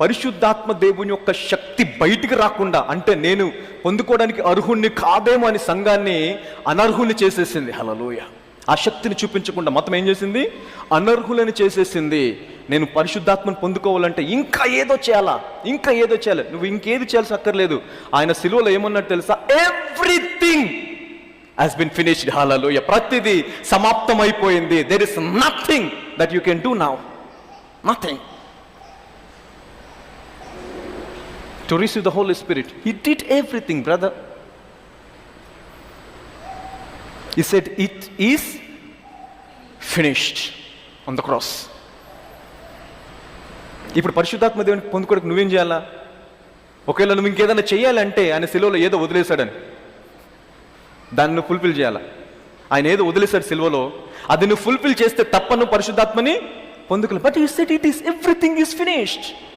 పరిశుద్ధాత్మ దేవుని యొక్క శక్తి బయటికి రాకుండా అంటే నేను పొందుకోవడానికి అర్హుణ్ణి కాదేమో అని సంఘాన్ని అనర్హుల్ని చేసేసింది. హలలోయ ఆ శక్తిని చూపించకుండా మతం ఏం చేసింది? అనర్హులని చేసేసింది. నేను పరిశుద్ధాత్మను పొందుకోవాలంటే ఇంకా ఏదో చేయాలా? ఇంకా ఏదో చేయాలి. నువ్వు ఇంకేది చేయాల్సి అక్కర్లేదు. ఆయన సిలువలో ఏమన్నట్టు తెలుసా? ఎవ్రీథింగ్ హాస్ బిన్ ఫినిష్డ్ హాలలోయ ప్రతిదీ సమాప్తమైపోయింది. There is nothing that you can do now nothing to receive the Holy Spirit. He did everything, brother. He said, It is finished on the cross ఇప్పుడు పరిశుద్ధాత్మ దేవుని పొందుకోవడానికి నువ్వేం చేయాలా? ఒకవేళ నువ్వు ఇంకేదైనా చేయాలంటే ఆయన సిలువలో ఏదో వదిలేశాడని. దాన్ని నువ్వు ఫుల్ఫిల్ చేయాలా? ఆయన ఏదో వదిలేశాడు సిలువలో. అది నువ్వు ఫుల్ఫిల్ చేస్తే తప్ప నువ్వు పరిశుద్ధాత్మని పొందుకోలేదు but you set it is everything is finished